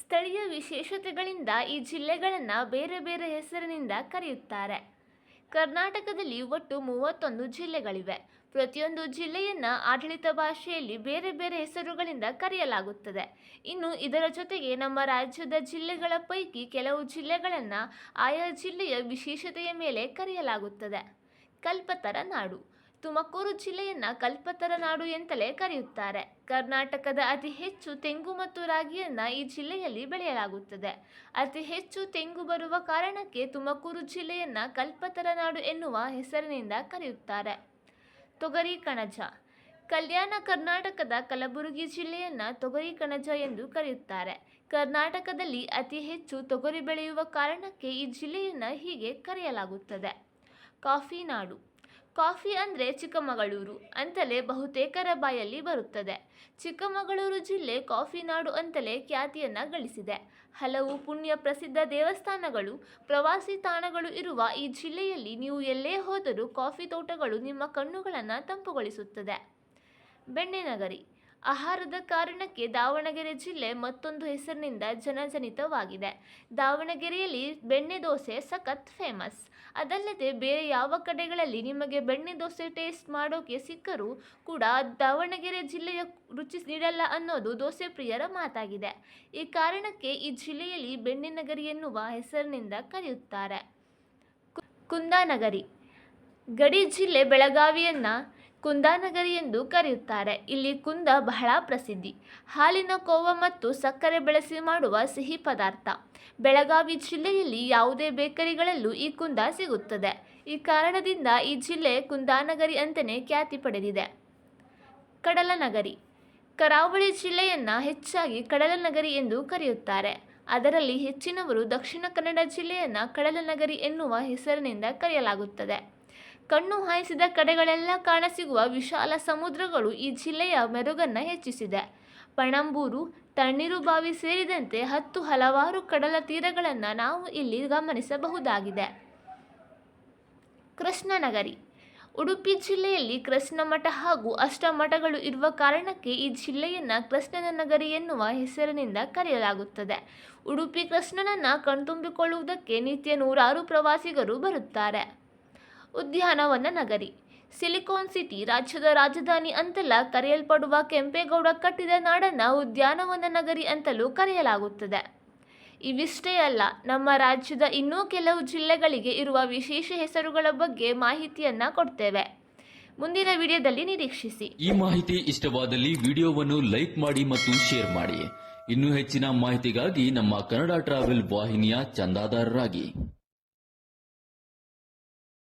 ಸ್ಥಳೀಯ ವಿಶೇಷತೆಗಳಿಂದ ಈ ಜಿಲ್ಲೆಗಳನ್ನು ಬೇರೆ ಬೇರೆ ಹೆಸರಿನಿಂದ ಕರೆಯುತ್ತಾರೆ. ಕರ್ನಾಟಕದಲ್ಲಿ ಒಟ್ಟು ಮೂವತ್ತೊಂದು ಜಿಲ್ಲೆಗಳಿವೆ. ಪ್ರತಿಯೊಂದು ಜಿಲ್ಲೆಯನ್ನು ಆಡಳಿತ ಭಾಷೆಯಲ್ಲಿ ಬೇರೆ ಬೇರೆ ಹೆಸರುಗಳಿಂದ ಕರೆಯಲಾಗುತ್ತದೆ. ಇನ್ನು ಇದರ ಜೊತೆಗೆ ನಮ್ಮ ರಾಜ್ಯದ ಜಿಲ್ಲೆಗಳ ಪೈಕಿ ಕೆಲವು ಜಿಲ್ಲೆಗಳನ್ನು ಆಯಾ ಜಿಲ್ಲೆಯ ವಿಶೇಷತೆಯ ಮೇಲೆ ಕರೆಯಲಾಗುತ್ತದೆ. ಕಲ್ಪತರ ನಾಡು ತುಮಕೂರು ಜಿಲ್ಲೆಯನ್ನು ಕಲ್ಪತರ ನಾಡು ಎಂತಲೇ ಕರೆಯುತ್ತಾರೆ. ಕರ್ನಾಟಕದ ಅತಿ ಹೆಚ್ಚು ತೆಂಗು ಮತ್ತು ರಾಗಿಯನ್ನ ಈ ಜಿಲ್ಲೆಯಲ್ಲಿ ಬೆಳೆಯಲಾಗುತ್ತದೆ. ಅತಿ ಹೆಚ್ಚು ತೆಂಗು ಬರುವ ಕಾರಣಕ್ಕೆ ತುಮಕೂರು ಜಿಲ್ಲೆಯನ್ನು ಕಲ್ಪತರ ನಾಡು ಎನ್ನುವ ಹೆಸರಿನಿಂದ ಕರೆಯುತ್ತಾರೆ. ತೊಗರಿ ಕಣಜ. ಕಲ್ಯಾಣ ಕರ್ನಾಟಕದ ಕಲಬುರಗಿ ಜಿಲ್ಲೆಯನ್ನು ತೊಗರಿ ಕಣಜ ಎಂದು ಕರೆಯುತ್ತಾರೆ. ಕರ್ನಾಟಕದಲ್ಲಿ ಅತಿ ಹೆಚ್ಚು ತೊಗರಿ ಬೆಳೆಯುವ ಕಾರಣಕ್ಕೆ ಈ ಜಿಲ್ಲೆಯನ್ನು ಹೀಗೆ ಕರೆಯಲಾಗುತ್ತದೆ. ಕಾಫಿ ನಾಡು. ಕಾಫಿ ಅಂದರೆ ಚಿಕ್ಕಮಗಳೂರು ಅಂತಲೇ ಬಹುತೇಕರ ಬಾಯಲ್ಲಿ ಬರುತ್ತದೆ. ಚಿಕ್ಕಮಗಳೂರು ಜಿಲ್ಲೆ ಕಾಫಿ ನಾಡು ಅಂತಲೇ ಖ್ಯಾತಿಯನ್ನು ಗಳಿಸಿದೆ. ಹಲವು ಪುಣ್ಯ ಪ್ರಸಿದ್ಧ ದೇವಸ್ಥಾನಗಳು, ಪ್ರವಾಸಿ ತಾಣಗಳು ಇರುವ ಈ ಜಿಲ್ಲೆಯಲ್ಲಿ ನೀವು ಎಲ್ಲೇ ಹೋದರೂ ಕಾಫಿ ತೋಟಗಳು ನಿಮ್ಮ ಕಣ್ಣುಗಳನ್ನು ತಂಪುಗೊಳಿಸುತ್ತದೆ. ಬೆಣ್ಣೆ ನಗರಿ ಆಹಾರದ ಕಾರಣಕ್ಕೆ ದಾವಣಗೆರೆ ಜಿಲ್ಲೆ ಮತ್ತೊಂದು ಹೆಸರಿನಿಂದ ಜನಜನಿತವಾಗಿದೆ. ದಾವಣಗೆರೆಯಲ್ಲಿ ಬೆಣ್ಣೆ ದೋಸೆ ಸಖತ್ ಫೇಮಸ್. ಅದಲ್ಲದೆ ಬೇರೆ ಯಾವ ಕಡೆಗಳಲ್ಲಿ ನಿಮಗೆ ಬೆಣ್ಣೆ ದೋಸೆ ಟೇಸ್ಟ್ ಮಾಡೋಕೆ ಸಿಕ್ಕರೂ ಕೂಡ ದಾವಣಗೆರೆ ಜಿಲ್ಲೆಯ ರುಚಿ ನೀಡಲ್ಲ ಅನ್ನೋದು ದೋಸೆ ಪ್ರಿಯರ ಮಾತಾಗಿದೆ. ಈ ಕಾರಣಕ್ಕೆ ಈ ಜಿಲ್ಲೆಯಲ್ಲಿ ಬೆಣ್ಣೆ ನಗರಿ ಎನ್ನುವ ಹೆಸರಿನಿಂದ ಕರೆಯುತ್ತಾರೆ. ಕುಂದಾನಗರಿ. ಗಡಿ ಜಿಲ್ಲೆ ಬೆಳಗಾವಿಯನ್ನ ಕುಂದಾನಗರಿ ಎಂದು ಕರೆಯುತ್ತಾರೆ. ಇಲ್ಲಿ ಕುಂದ ಬಹಳ ಪ್ರಸಿದ್ಧಿ. ಹಾಲಿನ ಕೋವ ಮತ್ತು ಸಕ್ಕರೆ ಬೆಳೆಸಿ ಮಾಡುವ ಸಿಹಿ ಪದಾರ್ಥ. ಬೆಳಗಾವಿ ಜಿಲ್ಲೆಯಲ್ಲಿ ಯಾವುದೇ ಬೇಕರಿಗಳಲ್ಲೂ ಈ ಕುಂದ ಸಿಗುತ್ತದೆ. ಈ ಕಾರಣದಿಂದ ಈ ಜಿಲ್ಲೆ ಕುಂದಾನಗರಿ ಅಂತಲೇ ಖ್ಯಾತಿ ಪಡೆದಿದೆ. ಕಡಲನಗರಿ ಕರಾವಳಿ ಜಿಲ್ಲೆಯನ್ನು ಹೆಚ್ಚಾಗಿ ಕಡಲನಗರಿ ಎಂದು ಕರೆಯುತ್ತಾರೆ. ಅದರಲ್ಲಿ ಹೆಚ್ಚಿನವರು ದಕ್ಷಿಣ ಕನ್ನಡ ಜಿಲ್ಲೆಯನ್ನು ಕಡಲನಗರಿ ಎನ್ನುವ ಹೆಸರಿನಿಂದ ಕರೆಯಲಾಗುತ್ತದೆ. ಕಣ್ಣು ಹಾಯಿಸಿದ ಕಡೆಗಳೆಲ್ಲ ಕಾಣಸಿಗುವ ವಿಶಾಲ ಸಮುದ್ರಗಳು ಈ ಜಿಲ್ಲೆಯ ಮೆರುಗನ್ನು ಹೆಚ್ಚಿಸಿದೆ. ಪಣಂಬೂರು, ತಣ್ಣೀರುಬಾವಿ ಸೇರಿದಂತೆ ಹತ್ತು ಹಲವಾರು ಕಡಲ ತೀರಗಳನ್ನು ನಾವು ಇಲ್ಲಿ ಗಮನಿಸಬಹುದಾಗಿದೆ. ಕೃಷ್ಣನಗರಿ, ಉಡುಪಿ ಜಿಲ್ಲೆಯಲ್ಲಿ ಕೃಷ್ಣ ಮಠ ಹಾಗೂ ಅಷ್ಟಮಠಗಳು ಇರುವ ಕಾರಣಕ್ಕೆ ಈ ಜಿಲ್ಲೆಯನ್ನು ಕೃಷ್ಣನ ನಗರಿ ಎನ್ನುವ ಹೆಸರಿನಿಂದ ಕರೆಯಲಾಗುತ್ತದೆ. ಉಡುಪಿ ಕೃಷ್ಣನನ್ನು ಕಣ್ತುಂಬಿಕೊಳ್ಳುವುದಕ್ಕೆ ನಿತ್ಯ ನೂರಾರು ಪ್ರವಾಸಿಗರು ಬರುತ್ತಾರೆ. ಉದ್ಯಾನವನ ನಗರಿ. ಸಿಲಿಕಾನ್ ಸಿಟಿ ರಾಜ್ಯದ ರಾಜಧಾನಿ ಅಂತೆಲ್ಲ ಕರೆಯಲ್ಪಡುವ ಕೆಂಪೇಗೌಡ ಕಟ್ಟಿದ ನಾಡನ್ನು ಉದ್ಯಾನವನ ನಗರಿ ಅಂತಲೂ ಕರೆಯಲಾಗುತ್ತದೆ. ಇವಿಷ್ಟೇ ಅಲ್ಲ, ನಮ್ಮ ರಾಜ್ಯದ ಇನ್ನೂ ಕೆಲವು ಜಿಲ್ಲೆಗಳಿಗೆ ಇರುವ ವಿಶೇಷ ಹೆಸರುಗಳ ಬಗ್ಗೆ ಮಾಹಿತಿಯನ್ನ ಕೊಡ್ತೇವೆ. ಮುಂದಿನ ವಿಡಿಯೋದಲ್ಲಿ ನಿರೀಕ್ಷಿಸಿ. ಈ ಮಾಹಿತಿ ಇಷ್ಟವಾದಲ್ಲಿ ವಿಡಿಯೋವನ್ನು ಲೈಕ್ ಮಾಡಿ ಮತ್ತು ಶೇರ್ ಮಾಡಿ. ಇನ್ನೂ ಹೆಚ್ಚಿನ ಮಾಹಿತಿಗಾಗಿ ನಮ್ಮ ಕನ್ನಡ ಟ್ರಾವೆಲ್ ವಾಹಿನಿಯ ಚಂದಾದಾರರಾಗಿ.